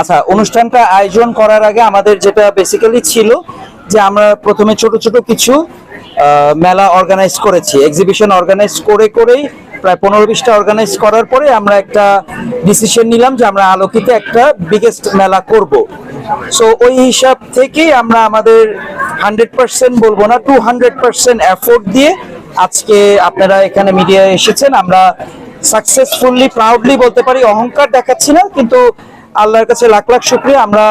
আচ্ছা অনুষ্ঠানটা আয়োজন করার আগে আমাদের যেটা বেসিক্যালি ছিল যে আমরা প্রথমে ছোট ছোট কিছু মেলা অর্গানাইজ করেছি। এক্সিবিশন অর্গানাইজ করে, করেই প্রায় পনেরো বিশটা অর্গানাইজ করার পরে আমরা একটা ডিসিশন নিলাম যে আমরা আলোকিতে একটা বিগেস্ট মেলা করব। সো ওই হিসাব থেকেই আমরা আমাদের হান্ড্রেড পার্সেন্ট বলব না টু হান্ড্রেড পার্সেন্ট এফোর্ট দিয়ে আজকে আপনারা এখানে মিডিয়ায় এসেছেন। আমরা সাকসেসফুলি প্রাউডলি বলতে পারি, অহংকার দেখাচ্ছি না, কিন্তু আল্লাহর কাছে লাখ লাখ শুক্রিয়া। আমরা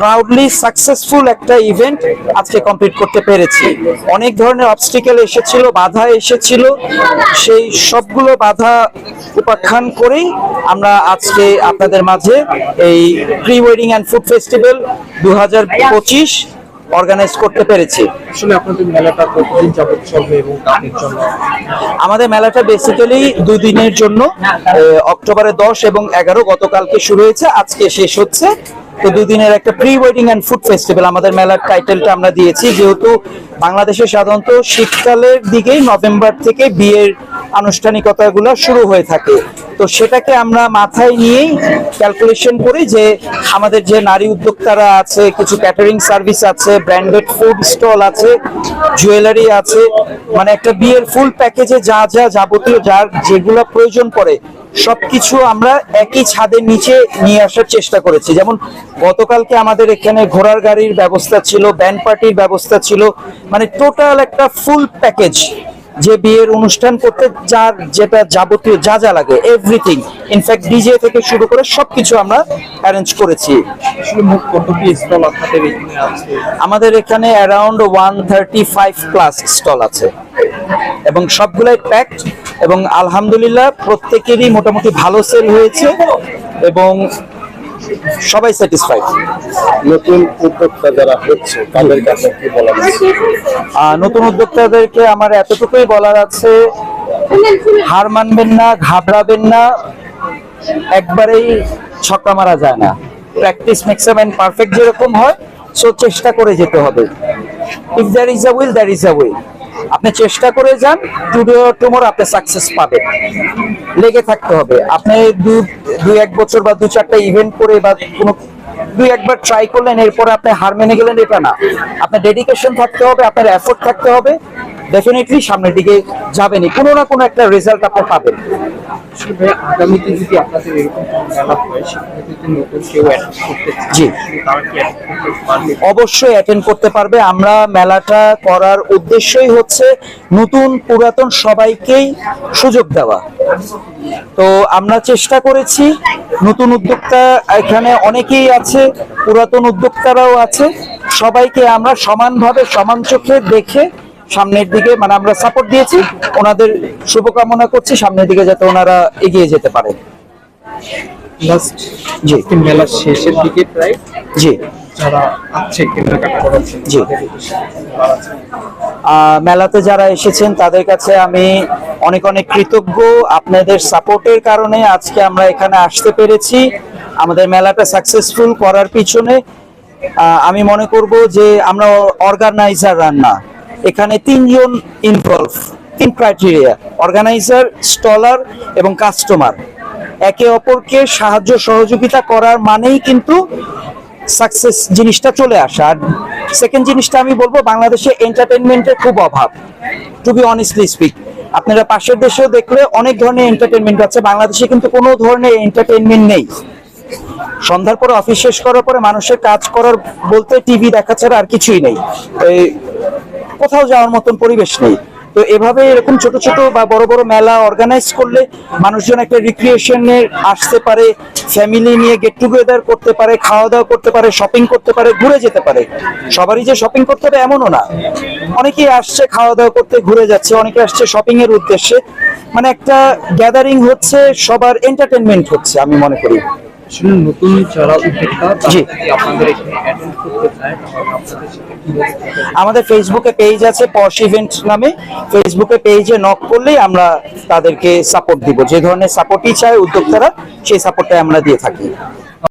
প্রাউডলি সাকসেসফুল একটা ইভেন্ট আজকে কমপ্লিট করতে পেরেছি। অনেক ধরনের অবস্টিকেল এসেছিল, বাধা এসেছিল। সেই সবগুলো বাধা উপাখ্যান করেই আমরা আজকে আপনাদের মাঝে এই pre wedding and food festival দু হাজার পঁচিশ অর্গানাইজ করতে পেরেছি। আসলে আপনাদের মেলাটা কতদিন যাবত চলবে এবং কাদের জন্য? আমাদের মেলাটা বেসিক্যালি দুই দিনের জন্য অক্টোবরের দশ এবং এগারো গতকালকে শুরু হয়েছে আজকে শেষ হচ্ছে। তো দুদিনের একটা pre wedding and food festival আমাদের মেলার টাইটেলটা আমরা দিয়েছি যেহেতু বাংলাদেশে সাধারণত শীতকালের দিকেই নভেম্বর থেকে বিয়ের আনুষ্ঠানিকতাগুলো শুরু হয়ে থাকে। তো সেটাকে আমরা মাথায় নিয়েই ক্যালকুলেশন করি যে আমাদের যে নারী উদ্যোক্তারা আছে, কিছু ক্যাটারিং সার্ভিস আছে ব্র্যান্ডেড ফুড স্টল আছে জুয়েলারি আছে মানে একটা বিয়ের ফুল প্যাকেজে যা যা যাবতীয় যার যেগুলো প্রয়োজন পড়ে, সবকিছু আমরা একই ছাদের নিচে নিয়ে আসার চেষ্টা করেছি। যেমন গতকালকে আমাদের এখানে ঘোড়ার গাড়ির ব্যবস্থা ছিল ব্যান্ড পার্টির ব্যবস্থা ছিল মানে টোটাল একটা ফুল প্যাকেজ যে বিয়ের অনুষ্ঠান করতে যার যেটা যাবতীয় যা যা লাগে এভরিথিং ইনফ্যাক্ট ডিজে থেকে শুরু করে সবকিছু আমরা অ্যারেঞ্জ করেছি। আমাদের এখানে around one thirty five plus stall আছে। এবং সবগুলাই প্যাকড এবং আলহামদুলিল্লাহ প্রত্যেকেরই মোটামুটি ভালো সেল হয়েছে। এবং সবাই স্যাটিসফাইড নতুন উদ্যোক্তা যারা হচ্ছে তাদের কাছে কি বলা যায় নতুন উদ্যোক্তাদেরকে আমার এতটুকুই বলার আছে হার মানবেন না ঘাবড়াবেন না একবারেই ছক্কা মারা যায় না। প্র্যাকটিস মেক্স আ পারফেক্ট যেরকম হয় সো চেষ্টা করে যেতে হবে। If there is a will there is a will আপনি চেষ্টা করে যান টুডে টুমোর আপনি সাকসেস পাবেন। লেগে থাকতে হবে। আপনি দুই এক বছর বা দু চারটা ইভেন্ট করে বা কোনো দুই একবার ট্রাই করলেন, এরপরে আপনি হার মেনে গেলেন, এটা না। আপনার ডেডিকেশন থাকতে হবে, আপনার এফোর্ট থাকতে হবে। ডেফিনেটলি সামনের দিকে যাবেনই। কোনো না কোনো একটা রেজাল্ট আপনার পাবেন। আগামীতে যদি আপনাদের এরকম মেলা হয় নতুন কেউ জি। অবশ্যই অ্যাটেন্ড করতে পারবে। আমরা মেলাটা করার উদ্দেশ্যই হচ্ছে নতুন পুরাতন সবাইকেই সুযোগ দেওয়া। তো আমরা চেষ্টা করেছি। নতুন উদ্যোক্তা এখানে অনেকেই আছে পুরাতন উদ্যোক্তারাও আছে। সবাইকে আমরা সমানভাবে সমান চোখে দেখে সামনের দিকে মানে আমরা সাপোর্ট দিয়েছি ওনাদের শুভকামনা করছি সামনের দিকে যাতে ওনারা এগিয়ে যেতে পারে। জি। আজকে মেলার শেষের দিকে প্রায় জি। যারা আছে কেনাকাটা মেলাতে যারা এসেছেন তাদের কাছে আমি অনেক অনেক কৃতজ্ঞ। আপনাদের সাপোর্টের কারণে আজকে আমরা এখানে আসতে পেরেছি। আমাদের মেলাটা সাকসেসফুল করার পিছনে আমি মনে করব যে আমরা অর্গানাইজার রান্না এখানে তিনজন ইনভলভ তিন ক্রাইটেরিয়া অর্গানাইজার স্টলার এবং কাস্টমার একে অপরকে সাহায্য সহযোগিতা করার মানেই কিন্তু সাকসেস জিনিসটা চলে আসা। আর সেকেন্ড জিনিসটা আমি বলব, বাংলাদেশে এন্টারটেনমেন্টের খুব অভাব। টু বি অনেস্টলি স্পিক আপনারা পাশের দেশেও দেখলে অনেক ধরনের এন্টারটেনমেন্ট আছে, বাংলাদেশে কিন্তু কোনো ধরনের এন্টারটেনমেন্ট নেই। সন্ধ্যার পরে অফিস শেষ করার পরে মানুষের কাজ করার বলতে টিভি দেখা ছাড়া আর কিছুই নেই। কোথাও যাওয়ার মতন পরিবেশ নেই তো এভাবে এরকম ছোট ছোট বা বড় বড় মেলা অর্গানাইজ করলে মানুষজন একটা রিক্রিয়েশনের আসতে পারে ফ্যামিলি নিয়ে গেট টুগেদার করতে পারে খাওয়া দাওয়া করতে পারে শপিং করতে পারে ঘুরে যেতে পারে সবারই যে শপিং করতে হবে এমনও না অনেকেই আসছে খাওয়া দাওয়া করতে ঘুরে যাচ্ছে অনেকে আসছে শপিং এর উদ্দেশ্যে মানে একটা গ্যাদারিং হচ্ছে সবার এন্টারটেনমেন্ট হচ্ছে আমি মনে করি নতুন যারা উদ্যোক্তা জি। আপনাদের এখানে করতে চায় আপনাদের? আমাদের ফেসবুকে পেজ আছে পশ ইভেন্ট নামে। ফেসবুকে পেজে নক করলেই আমরা তাদেরকে সাপোর্ট দিব। যে ধরনের সাপোর্টই চায় উদ্যোক্তারা, সেই সাপোর্টটাই আমরা দিয়ে থাকি।